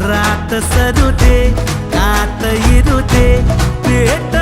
रात सरू दे कात पेट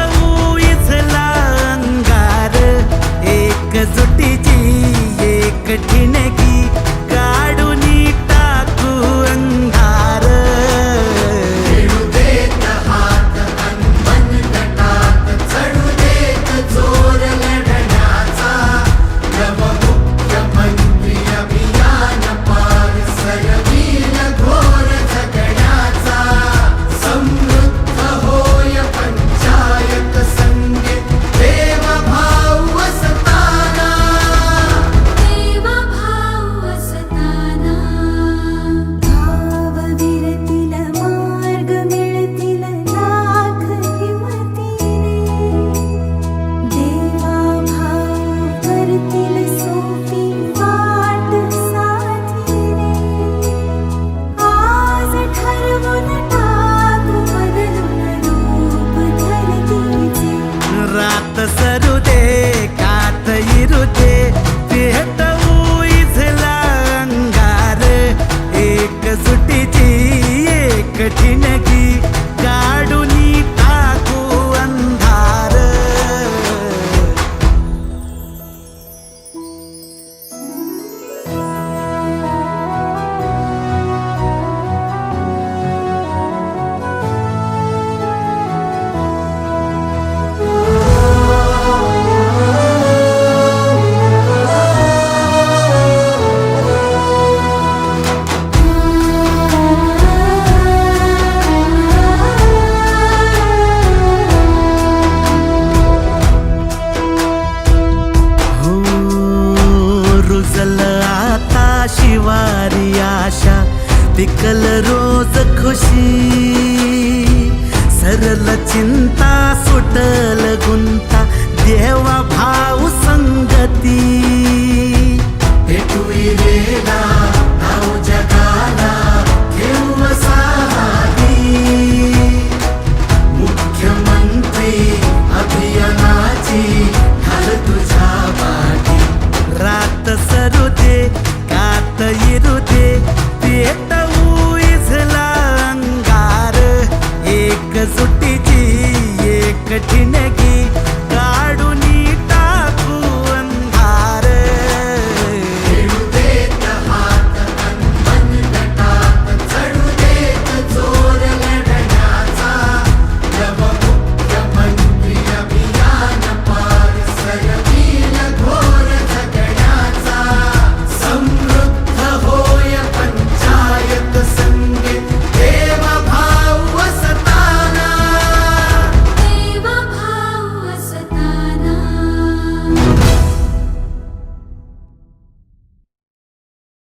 रात सरू रुजल आता शिवारी आशा पिकल रोज खुशी. सरल चिंता सुटल गुंता देवा भाऊ संगती.